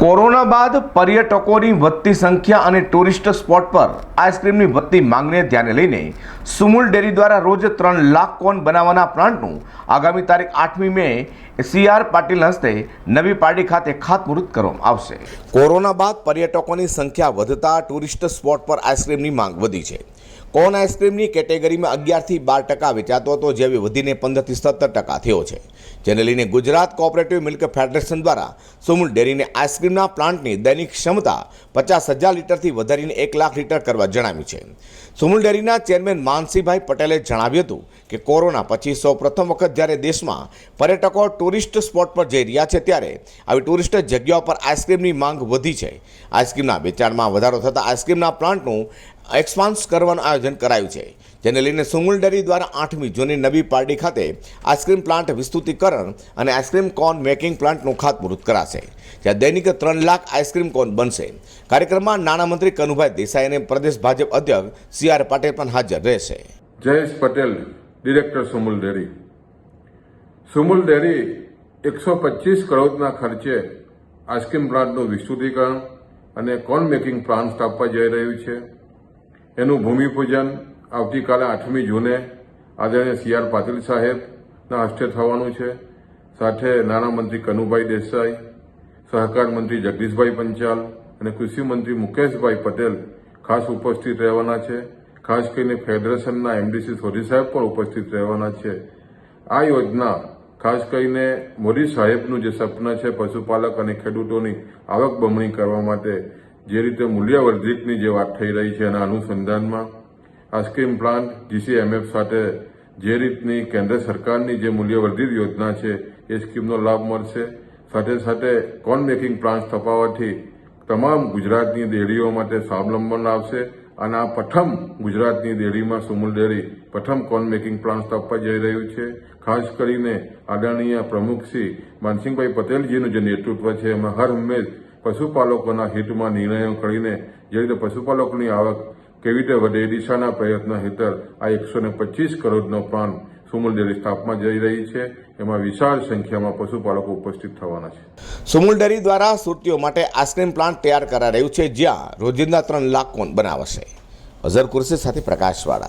Corona બાદ પર્યટકોની વધતી સંખ્યા અને ટુરિસ્ટ સ્પોટ પર આઈસ્ક્રીમની વધતી માંગને ધ્યાને લઈને સુમુલ ડેરી દ્વારા રોજ ત્રણ લાખ કોન બનાવવાના પ્લાન્ટનું આગામી તારીખ આઠમી મે સીઆર પાટીલ હસ્તે નવી પાર્ટી ખાતે ખાતમુહૂર્ત કરવામાં આવશે. કોરોના બાદ પર્યટકોની સંખ્યા વધતા ટુરિસ્ટ સ્પોટ પર આઈસ્ક્રીમની માંગ વધી છે. કોન આઈસ્ક્રીમની કેટેગરીમાં અગિયારથી બાર ટકા વેચાતો હતો, જે વધીને પંદરથી સત્તર ટકા થયો છે. જેને લઈને ગુજરાત કોઓપરેટિવ મિલ્ક ફેડરેશન દ્વારા સુમુલ ડેરીને આઈસ્ક્રીમના પ્લાન્ટની દૈનિક ક્ષમતા પચાસ હજાર લીટરથી વધારીને એક લાખ લીટર કરવા જણાવ્યું છે. સુમુલ ડેરીના ચેરમેન માનસીભાઈ પટેલે જણાવ્યું હતું કે કોરોના પછી સૌ પ્રથમ વખત જ્યારે દેશમાં પર્યટકો ટુરિસ્ટ સ્પોટ પર જઈ રહ્યા છે ત્યારે આવી ટુરિસ્ટ જગ્યાઓ પર આઈસ્ક્રીમની માંગ વધી છે. આઈસ્ક્રીમના વેચાણમાં વધારો થતાં આઈસ્ક્રીમના પ્લાન્ટનું એક્સપાન્સ કરવાનું આયોજન કરાયું છે, જેને લઈને સુમુલ ડેરી દ્વારા આઠમી જૂની નવી પાર્ટી ખાતે આઈસ્ક્રીમ પ્લાન્ટ વિસ્તૃતિકરણ અને આઈસ્ક્રીમ કોન મેકિંગ પ્લાન્ટનું ખાતમુહૂર્ત કરાશે, જ્યાં દૈનિક ત્રણ લાખ આઈસ્ક્રીમ કોન બનશે. કાર્યક્રમમાં નાણામંત્રી કનુભાઈ દેસાઈ અને પ્રદેશ ભાજપ અધ્યક્ષ સી આર પાટીલ પણ હાજર રહેશે. Jayesh Patel, director Sumul dairy. Sumul dairy એકસો પચીસ કરોડના ખર્ચે આઈસ્ક્રીમ પ્લાન્ટનું વિસ્તૃતિકરણ અને કોર્ન મેકિંગ પ્લાન્ટ સ્થાપવા જઈ રહ્યું છે. એનું ભૂમિપૂજન આવતીકાલે આઠમી જૂને આદરણીય સી આર પાટીલ સાહેબના હસ્તે થવાનું છે. સાથે નાણામંત્રી કનુભાઈ દેસાઈ, સહકાર મંત્રી જગદીશભાઈ પંચાલ અને કૃષિ મંત્રી મુકેશભાઈ પટેલ ખાસ ઉપસ્થિત રહેવાના છે. ખાસ કરીને ફેડરેશનના એમડીસી સોઢી સાહેબ પણ ઉપસ્થિત રહેવાના છે. આ યોજના ખાસ કરીને મોદી સાહેબનું જે સપના છે, પશુપાલક અને ખેડૂતોની આવક બમણી કરવા માટે જે રીતે મૂલ્યવર્ધિતની જે વાત થઈ રહી છે એના અનુસંધાનમાં આઈસ્ક્રીમ પ્લાન્ટ જીસીએમએફ સાથે જે રીતની કેન્દ્ર સરકારની જે મૂલ્યવર્ધિત યોજના છે, એ સ્કીમનો લાભ મળશે. સાથે સાથે કોર્ન મેકિંગ પ્લાન્ટ સ્થપાવવાથી તમામ ગુજરાતની ડેરીઓ માટે સ્વાવલંબન આવશે અને આ પ્રથમ ગુજરાતની ડેરીમાં સુમુલ ડેરી, પ્રથમ કોર્ન મેકિંગ પ્લાન્ટ સ્થાપવા જઈ રહ્યું છે. ખાસ કરીને આદરણીય પ્રમુખ શ્રી માનસિંહભાઈ પટેલજીનું જે નેતૃત્વ છે, એમાં હર હંમેશ પશુપાલકોના હિતમાં નિર્ણયો કરીને જે રીતે પશુપાલકોની આવક કેવી રીતે વધે દિશાના પ્રયત્ન હેઠળ આ એકસો ને કરોડનો પ્લાન સુમુલ ડેરી સ્થાપમાં જઈ રહી છે. એમાં વિશાળ સંખ્યામાં પશુપાલકો ઉપસ્થિત થવાના છે. સુમુલ ડેરી દ્વારા સુરતીઓ માટે આઈસ્ક્રીમ પ્લાન્ટ તૈયાર કરાઈ રહ્યું છે જ્યાં રોજિંદા ત્રણ લાખ કોન બનાવશે. અઝર કુરશી સાથે પ્રકાશવાળા.